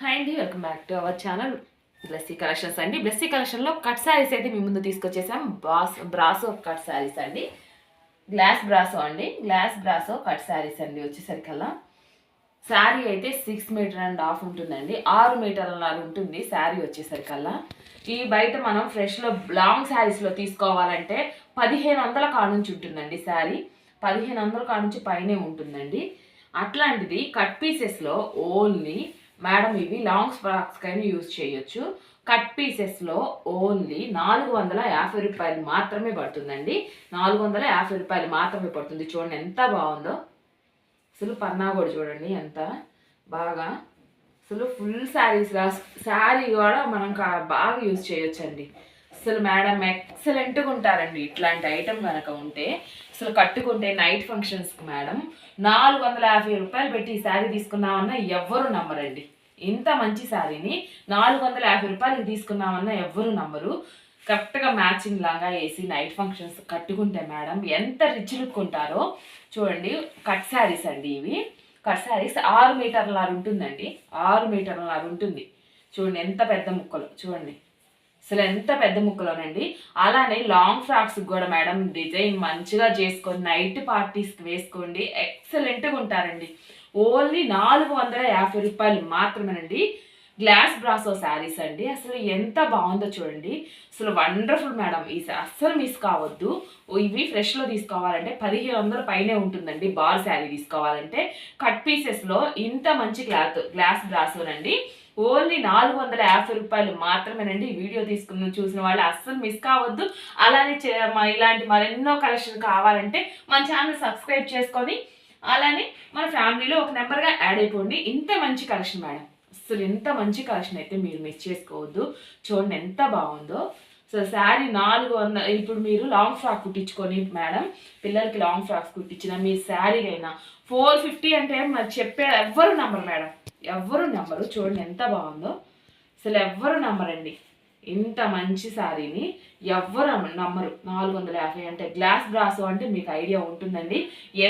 Hi అండి welcome back to our channel Blessy collections అండి. బ్లెస్సీ కలెక్షన్లో కట్ శారీస్ అయితే మీ ముందు తీసుకొచ్చేసాం. బాస్ బ్రాసో కట్ శారీస్ అండి. గ్లాస్ బ్రాసో అండి. గ్లాస్ బ్రాసో కట్ శారీస్ అండి వచ్చేసరికల్లా. శారీ అయితే సిక్స్ మీటర్ అండ్ హాఫ్ ఉంటుందండి. ఆరు మీటర్ల ఉంటుంది శారీ వచ్చేసరికల్లా. ఈ బయట మనం ఫ్రెష్లో లాంగ్ శారీస్లో తీసుకోవాలంటే పదిహేను వందల కానుంచి ఉంటుందండి శారీ పదిహేను వందల కానుంచి పైనే ఉంటుందండి. అట్లాంటిది కట్ పీసెస్లో ఓన్లీ మేడం ఇవి లాంగ్ ఫ్రాక్స్కైనా యూజ్ చేయొచ్చు. కట్ పీసెస్లో ఓన్లీ నాలుగు వందల యాభై రూపాయలు మాత్రమే పడుతుందండి. నాలుగు వందల యాభై రూపాయలు మాత్రమే పడుతుంది. చూడండి ఎంత బాగుందో. అసలు పన్నా కూడా చూడండి ఎంత బాగా. అసలు ఫుల్ శారీస్ శారీ కూడా మనం కా- బాగా యూజ్ చేయొచ్చండి. అసలు మేడం ఎక్సలెంట్గా ఉంటారండి ఇట్లాంటి ఐటెం కనుక ఉంటే. అసలు కట్టుకుంటే నైట్ ఫంక్షన్స్కి మేడం. నాలుగు వందల యాభై రూపాయలు పెట్టి ఈ శారీ తీసుకున్నామన్నా ఎవ్వరు నమ్మరండి. ఇంత మంచి శారీని నాలుగు వందల యాభై రూపాయలకి తీసుకున్నామన్నా ఎవ్వరు నమ్మరు. కరెక్ట్గా మ్యాచింగ్ లాగా వేసి నైట్ ఫంక్షన్స్ కట్టుకుంటే మేడం ఎంత రిచ్ లుక్ ఉంటారో చూడండి. కట్ శారీస్ అండి ఇవి. కట్ శారీస్ ఆరు మీటర్ల ఉంటుందండి. ఆరు మీటర్ల ఉంటుంది. చూడండి ఎంత పెద్ద ముక్కలు. చూడండి. అసలు ఎంత పెద్ద ముక్కలోనండి. అలానే లాంగ్ ఫ్రాక్స్ కూడా మేడం డిజైన్ మంచిగా చేసుకొని నైట్ పార్టీస్కి వేసుకోండి. ఎక్సలెంట్గా ఉంటారండి. ఓన్లీ నాలుగు వందల యాభై రూపాయలు మాత్రమేనండి. గ్లాస్ బ్రాసో శారీస్ అండి. అసలు ఎంత బాగుందో చూడండి. అసలు వండర్ఫుల్ మేడం. ఈ అస్సలు మిస్ కావద్దు. ఇవి ఫ్రెష్లో తీసుకోవాలంటే పదిహేను వందల పైనే ఉంటుందండి బార్ శారీ తీసుకోవాలంటే. కట్ పీసెస్లో ఇంత మంచి క్లాత్ గ్లాస్ బ్రాసోనండి. ఓన్లీ నాలుగు వందల యాభై రూపాయలు మాత్రమేనండి ఈ వీడియో తీసుకున్న చూసిన వాళ్ళు అస్సలు మిస్ కావద్దు. అలానే చే- మ- ఇలాంటి మరెన్నో కలెక్షన్ కావాలంటే మన ఛానల్ సబ్స్క్రైబ్ చేసుకొని అలానే మన ఫ్యామిలీలో ఒక నెంబర్గా యాడ్ అయిపోండి. ఇంత మంచి కలెక్షన్ మేడం. అసలు ఎంత మంచి కలెక్షన్ అయితే మీరు మిస్ చేసుకోవద్దు. చూడండి ఎంత బాగుందో. సో శారీ నాలుగు వందల ఇప్పుడు మీరు లాంగ్ ఫ్రాక్ కుట్టించుకొని మేడం పిల్లలకి లాంగ్ ఫ్రాక్స్ కుట్టించిన మీ శారీ అయినా ఫోర్ ఫిఫ్టీ అంటే మరి చెప్పే ఎవ్వరు నమ్మరు మేడం. ఎవ్వరు నమ్మరు. చూడండి ఎంత బాగుందో. అసలు ఎవ్వరు నమ్మరండి. ఇంత మంచి శారీని ఎవ్వరు నమ్మరు. నాలుగు వందల యాభై అంటే గ్లాస్ బ్రాసో అంటే మీకు ఐడియా ఉంటుందండి.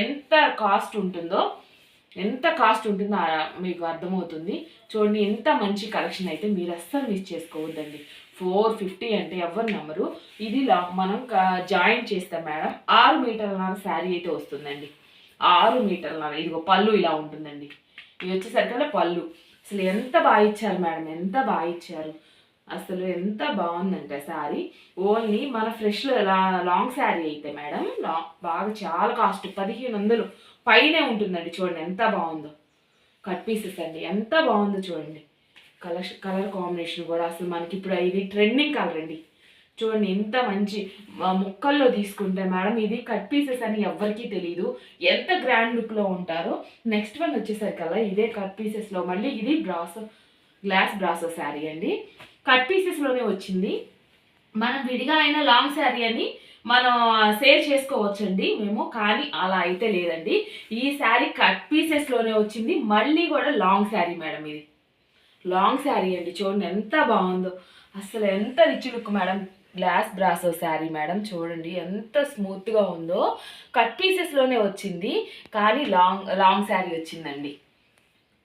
ఎంత కాస్ట్ ఉంటుందో ఎంత కాస్ట్ ఉంటుందో మీకు అర్థమవుతుంది. చూడండి ఎంత మంచి కలెక్షన్ అయితే మీరు అస్సలు మిస్ చేసుకోవద్దండి. ఫోర్ ఫిఫ్టీ అంటే ఎవరు నమ్మరు. ఇది మనం జాయిన్ చేస్తాం మేడం ఆరు మీటర్ల శారీ అయితే వస్తుందండి. ఆరు మీటర్ల ఇదిగో పళ్ళు ఇలా ఉంటుందండి. ఇది వచ్చేసరికి పళ్ళు. అసలు ఎంత బాగా ఇచ్చారు మేడం? ఎంత బాగా ఇచ్చారు? అసలు ఎంత బాగుందంటే శారీ. ఓన్లీ మన ఫ్రెష్లో లాంగ్ శారీ అయితే మేడం లాంగ్ బాగా చాలా కాస్ట్ పదిహేను వందలు పైనే ఉంటుందండి చూడండి ఎంత బాగుందో. కట్ పీసెస్ అండి ఎంత బాగుందో చూడండి. కలర్ కలర్ కాంబినేషన్ కూడా అసలు మనకి ఇప్పుడు ఇది ట్రెండింగ్ కలర్ అండి. చూడండి ఎంత మంచి ముక్కల్లో తీసుకుంటే మేడం ఇది కట్ పీసెస్ అని ఎవ్వరికీ తెలియదు ఎంత గ్రాండ్ లుక్లో ఉంటారో. నెక్స్ట్ వన్ వచ్చేసరికల్లా ఇదే కట్ పీసెస్లో మళ్ళీ ఇది బ్రాసో గ్లాస్ బ్రాసో శారీ అండి. కట్ పీసెస్లోనే వచ్చింది. మనం విడిగా అయినా లాంగ్ శారీ అని మనం సేల్ చేసుకోవచ్చండి. మేము కానీ అలా అయితే లేదండి. ఈ శారీ కట్ పీసెస్లోనే వచ్చింది. మళ్ళీ కూడా లాంగ్ శారీ మేడం ఇది. లాంగ్ శారీ అండి. చూడండి ఎంత బాగుందో. అసలు ఎంత rich look madam. Glass brasso sari madam. చూడండి ఎంత స్మూత్గా ఉందో. కట్ పీసెస్లోనే వచ్చింది. కానీ లాంగ్ లాంగ్ శారీ వచ్చిందండి.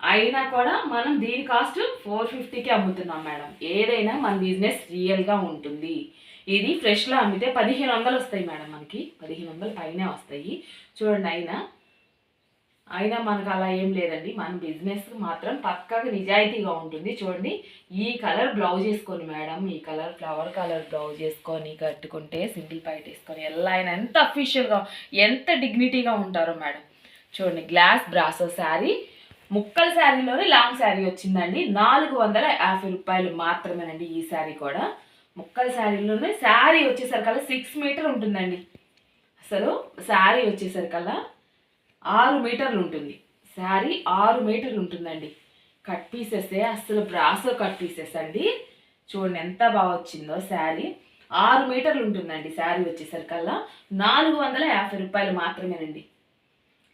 అయినా కూడా మనం దీని కాస్ట్ ఫోర్ ఫిఫ్టీకి అమ్ముతున్నాం మేడం. ఏదైనా మన బిజినెస్ రియల్గా ఉంటుంది. ఇది ఫ్రెష్లో అమ్మితే పదిహేను వందలు వస్తాయి మేడం మనకి. పదిహేను వందలు పైనే వస్తాయి. చూడండి అయినా. అయినా మనకు అలా ఏం లేదండి. మన బిజినెస్ మాత్రం పక్కగా నిజాయితీగా ఉంటుంది. చూడండి. ఈ కలర్ బ్లౌజ్ వేసుకొని మేడం. ఈ కలర్ ఫ్లవర్ కలర్ బ్లౌజ్ వేసుకొని కట్టుకుంటే సింగిల్ పైట్ వేసుకొని ఎలా అయినా ఎంత అఫీషియల్గా ఎంత డిగ్నిటీగా ఉంటారో మేడం. చూడండి. గ్లాస్ బ్రాసో శారీ ముక్కల శారీలోనే లాంగ్ శారీ వచ్చిందండి. నాలుగు వందల యాభై రూపాయలు మాత్రమేనండి ఈ శారీ కూడా. ముక్కల శారీలోనే శారీ వచ్చేసరికల్లా సిక్స్ మీటర్ ఉంటుందండి. అసలు శారీ వచ్చేసరికల్లా ఆరు మీటర్లు ఉంటుంది. శారీ ఆరు మీటర్లు ఉంటుందండి. కట్ పీసెస్ అసలు బ్రాసో కట్ పీసెస్ అండి. చూడండి ఎంత బాగా వచ్చిందో శారీ. ఆరు మీటర్లు ఉంటుందండి శారీ వచ్చేసరికల్లా నాలుగు వందల యాభై రూపాయలు మాత్రమేనండి.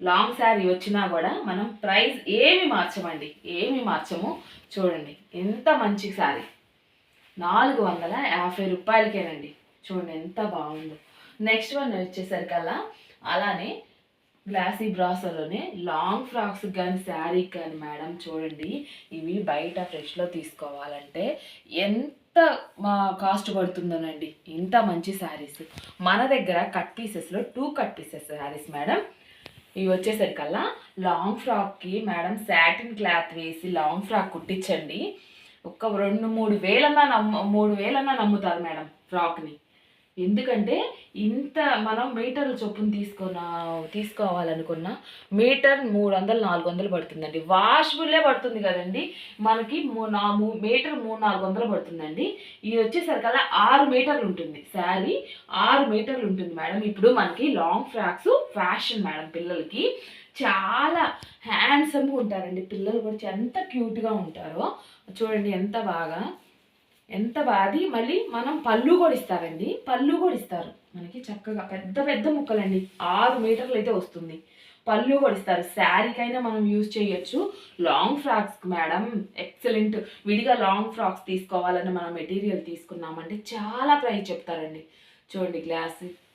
లాంగ్ శారీ వచ్చినా కూడా మనం ప్రైస్ ఏమి మార్చమండి? ఏమి మార్చము? చూడండి. ఎంత మంచి శారీ. నాలుగు వందల యాభై రూపాయలకేనండి. చూడండి ఎంత బాగుందో. నెక్స్ట్ వన్ వచ్చేసరికల్లా అలానే గ్లాసీ బ్రాసోలోనే లాంగ్ ఫ్రాక్స్ కానీ శారీ కానీ మేడం చూడండి. ఇవి బయట ఫ్రెష్లో తీసుకోవాలంటే ఎంత మా కాస్ట్ పడుతుందోనండి. ఇంత మంచి శారీస్. మన దగ్గర cut పీసెస్లో two cut pieces saris madam. ఇవి వచ్చేసరికల్లా లాంగ్ ఫ్రాక్కి మేడం సాటిన్ క్లాత్ వేసి లాంగ్ ఫ్రాక్ కుట్టించండి. ఒక రెండు మూడు వేలన్నా నమ్ము మూడు వేలన్నా నమ్ముతారు మేడం ఫ్రాక్ని ఎందుకంటే ఇంత మనం మీటర్ల చొప్పున తీసుకున్న తీసుకోవాలనుకున్న మీటర్ మూడు వందలు నాలుగు వందలు పడుతుందండి. వాష్బుల్లే పడుతుంది కదండి. మనకి మూ నా మీటర్ మూడు నాలుగు వందలు పడుతుందండి ఇది వచ్చేసరికల్లా ఆరు మీటర్లు ఉంటుంది. శారీ ఆరు మీటర్లు ఉంటుంది మేడం. ఇప్పుడు మనకి లాంగ్ ఫ్రాక్స్ ఫ్యాషన్ మేడం పిల్లలకి చాలా హ్యాండ్సమ్గా ఉంటారండి. పిల్లలు కూడా ఎంత క్యూట్గా ఉంటారో. చూడండి ఎంత బాగా ఎంత బాధి మళ్ళీ మనం పళ్ళు కూడా ఇస్తారండి. పళ్ళు కూడా ఇస్తారు. మనకి చక్కగా పెద్ద పెద్ద ముక్కలండి. ఆరు మీటర్లు అయితే వస్తుంది. పళ్ళు కూడా ఇస్తారు. శారీకైనా మనం యూజ్ చేయొచ్చు. లాంగ్ ఫ్రాక్స్ మేడం ఎక్సలెంట్ విడిగా లాంగ్ ఫ్రాక్స్ తీసుకోవాలని మనం మెటీరియల్ తీసుకున్నామంటే చాలా ప్రైస్ చెప్తారండి. చూడండి గ్లాస్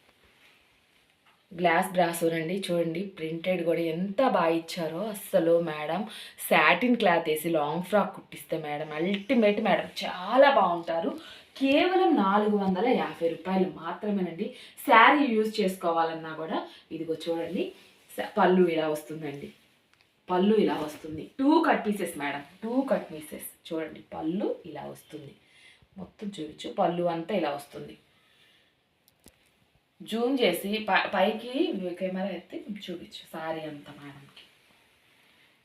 గ్లాస్ బ్రాసోర్ అండి చూడండి ప్రింటెడ్ కూడా ఎంత బాగా ఇచ్చారో అస్సలు మేడం. సాటిన్ క్లాత్ వేసి లాంగ్ ఫ్రాక్ కుట్టిస్తే మేడం అల్టిమేట్ మేడం చాలా బాగుంటారు. కేవలం నాలుగు వందల యాభై రూపాయలు మాత్రమేనండి. శారీ యూజ్ చేసుకోవాలన్నా కూడా ఇదిగో చూడండి పళ్ళు ఇలా వస్తుందండి. పళ్ళు ఇలా వస్తుంది. Two cut pieces madam two cut pieces. చూడండి పళ్ళు ఇలా వస్తుంది. మొత్తం చూపించు పళ్ళు అంతా ఇలా వస్తుంది. జూమ్ చేసి పైకి కెమెరా ఎత్తి చూపించు శారీ అంతా మేడంకి.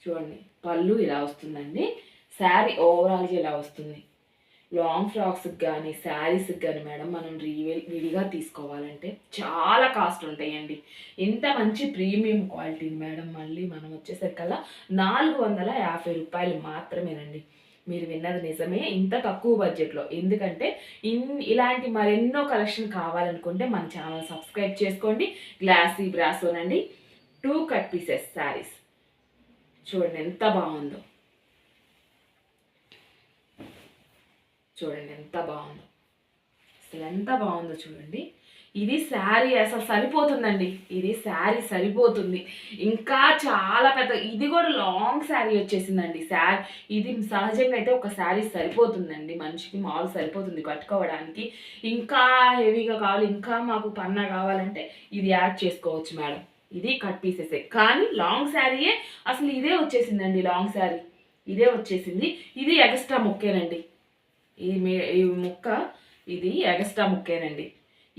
చూడండి పళ్ళు ఇలా వస్తుందండి. శారీ ఓవరాల్గా ఇలా వస్తుంది. లాంగ్ ఫ్రాక్స్కి కానీ శారీస్కి కానీ మేడం మనం రీవే విడిగా తీసుకోవాలంటే చాలా కాస్ట్ ఉంటాయండి. ఇంత మంచి ప్రీమియం క్వాలిటీ మేడం మళ్ళీ మనం వచ్చేసరికల్లా నాలుగు వందల యాభై రూపాయలు మాత్రమేనండి. మీరు విన్నది నిజమే. ఇంత తక్కువ బడ్జెట్లో ఎందుకంటే ఇన్ ఇలాంటి మరెన్నో కలెక్షన్ కావాలనుకుంటే మన ఛానల్ సబ్స్క్రైబ్ చేసుకోండి. గ్లాసీ బ్రాసోనండి టూ కట్ పీసెస్ శారీస్. చూడండి ఎంత బాగుందో. చూడండి ఎంత బాగుందో. అసలు ఎంత బాగుందో చూడండి. ఇది శారీ అసలు సరిపోతుందండి. ఇది శారీ సరిపోతుంది. ఇంకా చాలా పెద్ద ఇది కూడా లాంగ్ శారీ వచ్చేసిందండి. శారీ ఇది సహజంగా అయితే ఒక శారీ సరిపోతుందండి. మనిషికి మామూలు సరిపోతుంది కట్టుకోవడానికి. ఇంకా హెవీగా కావాలి ఇంకా మాకు పన్నా కావాలంటే ఇది యాడ్ చేసుకోవచ్చు మేడం. ఇది కట్ పీసెసే. కానీ లాంగ్ శారీయే అసలు ఇదే వచ్చేసిందండి లాంగ్ శారీ. ఇదే వచ్చేసింది. ఇది ఎగస్ట్రా ముక్కేనండి. ఈ మీ ఈ ముక్క ఇది ఎగస్ట్రా ముక్కేనండి.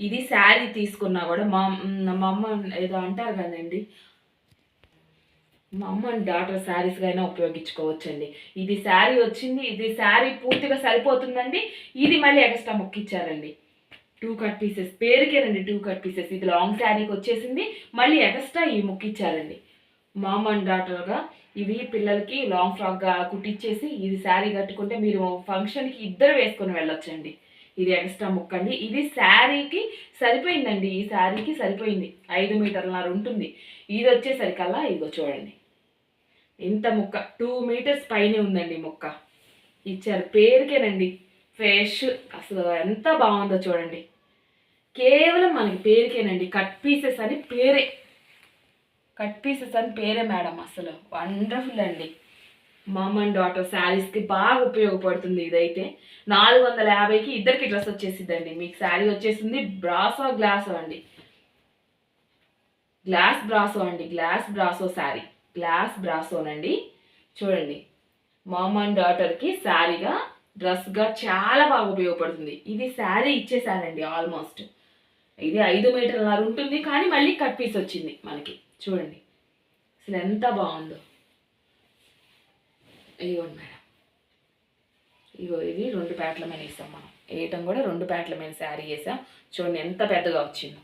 ఇది శారీ తీసుకున్నా కూడా మా మా అమ్మ ఏదో అంటారు కదండి. మా అమ్మ అండ్ డాటర్ శారీస్గా అయినా ఉపయోగించుకోవచ్చండి. ఇది శారీ వచ్చింది ఇది శారీ పూర్తిగా సరిపోతుందండి. ఇది మళ్ళీ ఎక్స్ట్రా ముక్కిచ్చారండి. టూ కట్ పీసెస్ పేరుకేనండి టూ కట్ పీసెస్. ఇది లాంగ్ శారీకి వచ్చేసింది మళ్ళీ ఎక్స్ట్రా ఈ ముక్కిచ్చారండి. మామ్ అండ్ డాటర్గా ఇవి పిల్లలకి లాంగ్ ఫ్రాక్గా కుట్టించేసి ఇది శారీ కట్టుకుంటే మీరు ఫంక్షన్కి ఇద్దరు వేసుకొని వెళ్ళొచ్చండి. ఇది ఎక్స్ట్రా ముక్క అండి ఇది శారీకి సరిపోయిందండి. ఈ శారీకి సరిపోయింది. ఐదు మీటర్లన్నర ఉంటుంది. ఇది వచ్చేసరికల్లా ఇదిగో చూడండి. ఇంత ముక్క. టూ మీటర్స్ పైనే ఉందండి ముక్క. ఇచ్చారు. పేరుకేనండి. ఫ్రెష్ అసలు ఎంత బాగుందో చూడండి. కేవలం మనకి పేరుకేనండి. కట్ పీసెస్ అని పేరే. కట్ పీసెస్ అని పేరే మేడం అసలు వండర్ఫుల్ అండి. మమ్ అండ్ డాటర్ శారీస్కి బాగా ఉపయోగపడుతుంది ఇదైతే. నాలుగు వందల యాభైకి ఇద్దరికి డ్రెస్ వచ్చేసిద్దండి. మీకు శారీ వచ్చేసింది బ్రాసో గ్లాసో అండి. గ్లాస్ బ్రాసో అండి. గ్లాస్ బ్రాసో శారీ గ్లాస్ బ్రాసోనండి. చూడండి. మామ్ అండ్ డాటర్కి శారీగా డ్రెస్గా చాలా బాగా ఉపయోగపడుతుంది. ఇది శారీ ఇచ్చేసానండి ఆల్మోస్ట్ ఇది ఐదు మీటర్ల ఉంటుంది. కానీ మళ్ళీ కట్ పీస్ వచ్చింది మనకి. చూడండి. అసలు ఎంత బాగుందో. ఇదిగోండి మేడం. ఇగో ఇది రెండు ప్యాట్ల మీద వేసాం మనం. వేయటం కూడా రెండు ప్యాట్ల మీద శారీ వేసాం. చూడండి ఎంత పెద్దగా వచ్చిందో.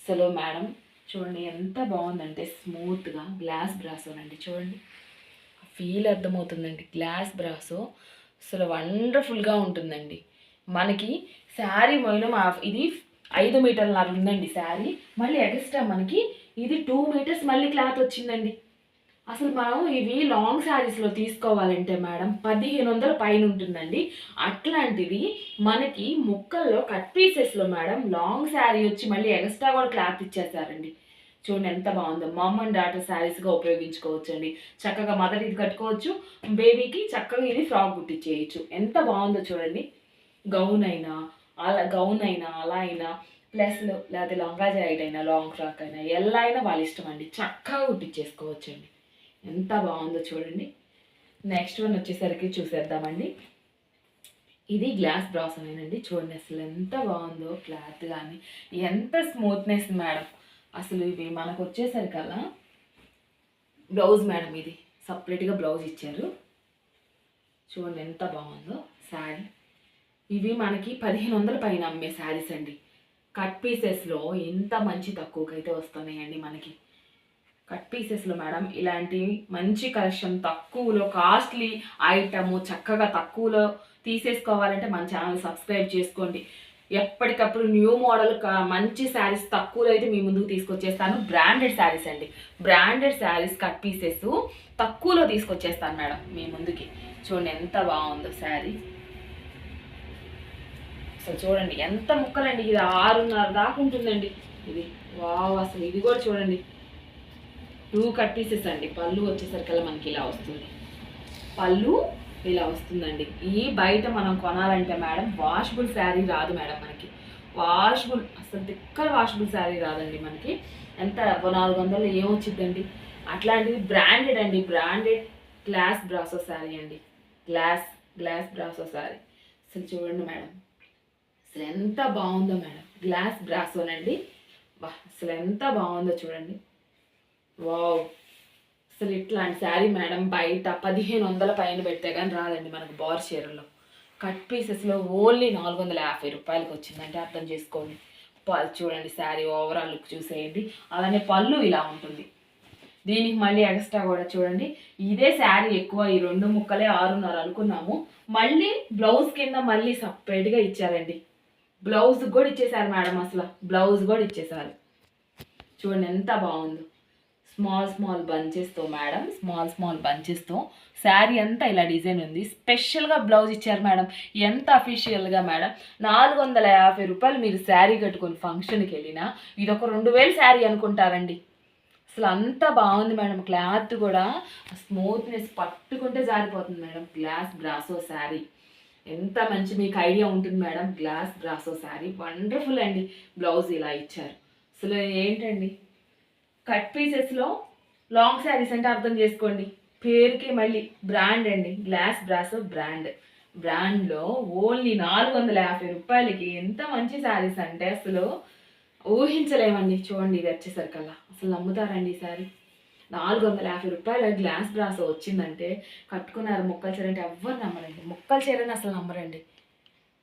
అసలు మేడం చూడండి ఎంత బాగుందంటే స్మూత్గా గ్లాస్ బ్రాసో అండి చూడండి. ఫీల్ అర్థమవుతుందండి గ్లాస్ బ్రాసో అసలు వండర్ఫుల్గా ఉంటుందండి. మనకి శారీ మొయిలం ఇది ఐదు మీటర్ల ఉందండి శారీ. మళ్ళీ ఎక్స్ట్రా మనకి ఇది టూ మీటర్స్ మళ్ళీ క్లాత్ వచ్చిందండి. అసలు మనం ఇవి లాంగ్ శారీస్లో తీసుకోవాలంటే మేడం పదిహేను వందల పైన ఉంటుందండి అట్లాంటిది మనకి ముక్కల్లో కట్ పీసెస్లో మేడం లాంగ్ శారీ వచ్చి మళ్ళీ ఎక్స్ట్రా కూడా క్లాత్ ఇచ్చేసారండి. చూడండి ఎంత బాగుందో. మమ్ అండ్ డాటర్ శారీస్గా ఉపయోగించుకోవచ్చు అండి చక్కగా మదర్ ఇది కట్టుకోవచ్చు. బేబీకి చక్కగా ఇది ఫ్రాక్ కుట్టించేయచ్చు ఎంత బాగుందో చూడండి. గౌన్ అయినా అలా గౌన్ అయినా అలా అయినా ప్లస్ లేకపోతే లంగా జాయిట్ అయినా లాంగ్ ఫ్రాక్ అయినా ఎలా అయినా వాళ్ళ ఇష్టం అండి. చక్కగా కుట్టించేసుకోవచ్చండి ఎంత బాగుందో చూడండి. నెక్స్ట్ వన్ వచ్చేసరికి చూసేద్దామండి. ఇది గ్లాస్ బ్రాస్ అనేనండి చూడండి అసలు ఎంత బాగుందో క్లాత్ కానీ ఎంత స్మూత్నెస్ మేడం అసలు ఇవి మనకు వచ్చేసరికల్లా బ్లౌజ్ మేడం ఇది. సపరేట్గా బ్లౌజ్ ఇచ్చారు. చూడండి ఎంత బాగుందో శారీ. ఇవి మనకి పదిహేను వందల పైన అమ్మే శారీస్ అండి. కట్ పీసెస్లో ఎంత మంచి తక్కువకైతే వస్తున్నాయండి మనకి. కట్ పీసెస్లో మేడం ఇలాంటి మంచి కలెక్షన్ తక్కువలో కాస్ట్లీ ఐటమ్ చక్కగా తక్కువలో తీసేసుకోవాలంటే మన ఛానల్ సబ్స్క్రైబ్ చేసుకోండి. ఎప్పటికప్పుడు న్యూ మోడల్ మంచి శారీస్ తక్కువలో అయితే మీ ముందుకు తీసుకొచ్చేస్తాను. బ్రాండెడ్ శారీస్ అండి. బ్రాండెడ్ శారీస్ కట్ పీసెస్ తక్కువలో తీసుకొచ్చేస్తాను మేడం మీ ముందుకి. చూడండి ఎంత బాగుందో శారీ. అసలు చూడండి ఎంత ముక్కలండి. ఇది ఆరున్నర దాకా ఉంటుందండి. ఇది వావ్ అసలు ఇది కూడా చూడండి. టూ కట్ పీసెస్ అండి పళ్ళు వచ్చేసరికల్లా మనకి ఇలా వస్తుంది. పళ్ళు ఇలా వస్తుందండి. ఈ బయట మనం కొనాలంటే మేడం వాషబుల్ శారీ రాదు మేడం మనకి. వాషబుల్ అసలు తిక్కల వాషబుల్ శారీ రాదండి మనకి. ఎంత నాలుగు వందలు ఏమొచ్చిద్దండి? అట్లాంటిది బ్రాండెడ్ అండి. బ్రాండెడ్ గ్లాస్ బ్రాసో శారీ అండి. గ్లాస్ గ్లాస్ బ్రాసో శారీ అసలు చూడండి మేడం. అసలు ఎంత బాగుందో మేడం. గ్లాస్ బ్రాసోనండి వా అసలు ఎంత బాగుందో చూడండి. వావ్. అసలు ఇట్లాంటి శారీ మేడం బయట పదిహేను వందల పైన పెడితే కానీ రాదండి మనకు బార్ చీరలో కట్ పీసెస్లో ఓన్లీ నాలుగు వందల యాభై రూపాయలకి వచ్చిందంటే అర్థం చేసుకోండి. ప- చూడండి శారీ ఓవరాల్ లుక్ చూసేయండి. అలానే పళ్ళు ఇలా ఉంటుంది. దీనికి మళ్ళీ ఎక్స్ట్రా కూడా చూడండి. ఇదే శారీ ఎక్కువ ఈ రెండు ముక్కలే ఆరున్నర అనుకున్నాము. మళ్ళీ బ్లౌజ్ కింద మళ్ళీ సపరేట్గా ఇచ్చారండి. బ్లౌజ్ కూడా ఇచ్చేసారు మేడం అసలు. బ్లౌజ్ కూడా ఇచ్చేసారు. చూడండి ఎంత బాగుందో. స్మాల్ స్మాల్ బంచెస్తో మేడం. స్మాల్ స్మాల్ బంచెస్తో శారీ అంతా ఇలా డిజైన్ ఉంది. స్పెషల్గా బ్లౌజ్ ఇచ్చారు మేడం. ఎంత అఫీషియల్గా మేడం? నాలుగు వందల యాభై రూపాయలు మీరు శారీ కట్టుకొని ఫంక్షన్కి వెళ్ళినా ఇది ఒక రెండు వేలు శారీ అనుకుంటారండి. అసలు అంత బాగుంది మేడం. క్లాత్ కూడా స్మూత్నెస్ పట్టుకుంటే జారిపోతుంది మేడం. Glass brasso sari. ఎంత మంచి మీకు ఐడియా ఉంటుంది madam. Glass brasso sari. Wonderful అండి. బ్లౌజ్ ఇలా ఇచ్చారు. అసలు ఏంటండి? కట్ పీసెస్లో లాంగ్ శారీస్ అంటే అర్థం చేసుకోండి. పేరుకి మళ్ళీ బ్రాండ్ అండి. Glass brass brand. బ్రాండ్లో ఓన్లీ నాలుగు వందల యాభై రూపాయలకి ఎంత మంచి శారీస్ అంటే అసలు ఊహించలేమండి. చూడండి ఇది వచ్చేసరికల్లా. అసలు నమ్ముతారండి ఈ శారీ. నాలుగు వందల యాభై రూపాయల గ్లాస్ బ్రాస్ వచ్చిందంటే కట్టుకున్నారు మొక్కల చీర అంటే ఎవ్వరు నమ్మరండి. మొక్కల చీరని అసలు నమ్మరండి.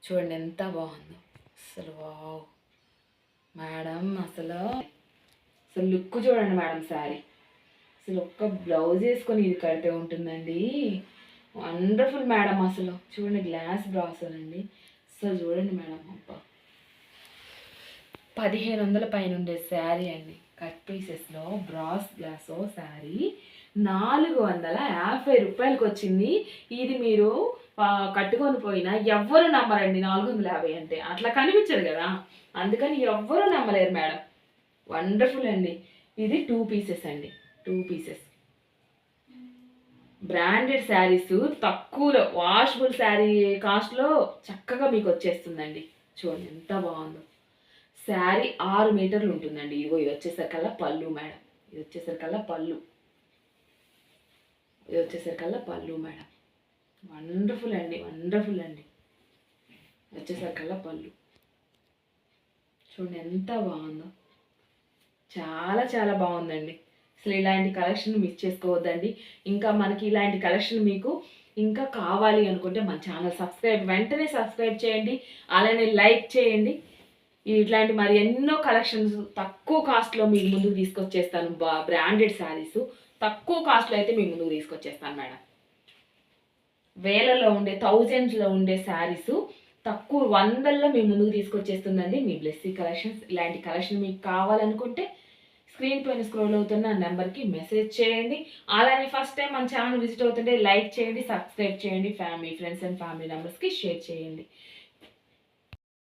చూడండి ఎంత బాగుందో. అసలు వావ్. మేడం అసలు అసలు లుక్ చూడండి మేడం శారీ. అసలు ఒక్క బ్లౌజ్ వేసుకొని ఇది కడితే ఉంటుందండి. వండర్ఫుల్ మేడం అసలు. చూడండి గ్లాస్ బ్రాసర్ అండి అసలు చూడండి మేడం అబ్బా. పదిహేను వందల పైన ఉండే శారీ అండి. కట్ పీసెస్లో బ్రాస్ గ్లాసో శారీ. నాలుగు వందల యాభై రూపాయలకి వచ్చింది. ఇది మీరు కట్టుకొని పోయినా ఎవ్వరు నమ్మరండి నాలుగు వందల యాభై అంటే. అట్లా కనిపించదు కదా. అందుకని ఎవ్వరు నమ్మలేరు మేడం. వండర్ఫుల్ అండి. ఇది టూ పీసెస్ అండి. టూ పీసెస్ బ్రాండెడ్ శారీస్ తక్కువలో వాషబుల్ శారీ కాస్ట్లో చక్కగా మీకు వచ్చేస్తుందండి. చూడండి ఎంత బాగుందో. శారీ ఆరు మీటర్లు ఉంటుందండి. ఇదిగో ఇది వచ్చేసరికల్లా పళ్ళు మేడం. ఇది వచ్చేసరికల్లా పళ్ళు. ఇది వచ్చేసరికల్లా పళ్ళు మేడం. వండర్ఫుల్ అండి వండర్ఫుల్ అండి. వచ్చేసరికల్లా పళ్ళు. చూడండి ఎంత బాగుందో. చాలా చాలా బాగుందండి. అసలు ఇలాంటి కలెక్షన్ మిస్ చేసుకోవద్దండి. ఇంకా మనకి ఇలాంటి కలెక్షన్ మీకు ఇంకా కావాలి అనుకుంటే మన ఛానల్ సబ్స్క్రైబ్ వెంటనే సబ్స్క్రైబ్ చేయండి. అలానే లైక్ చేయండి. ఇట్లాంటి మరి ఎన్నో కలెక్షన్స్ తక్కువ కాస్ట్లో మీ ముందుకు తీసుకొచ్చేస్తాను. బా బ్రాండెడ్ శారీస్ తక్కువ కాస్ట్లో అయితే మీ ముందుకు తీసుకొచ్చేస్తాను మేడం వేలలో ఉండే థౌజండ్స్లో ఉండే శారీస్ తక్కువ వందల్లో మీ ముందుకు తీసుకొచ్చేస్తుందండి. మీ బ్లెస్సీ కలెక్షన్స్ ఇలాంటి కలెక్షన్ మీకు కావాలనుకుంటే స్క్రీన్ పైన స్క్రోల్ అవుతున్న నెంబర్కి మెసేజ్ చేయండి. అలానే ఫస్ట్ టైం మన ఛానల్ విజిట్ అవుతుంటే లైక్ చేయండి సబ్స్క్రైబ్ చేయండి ఫ్యామిలీ ఫ్రెండ్స్ అండ్ ఫ్యామిలీ మెంబర్స్కి షేర్ చేయండి.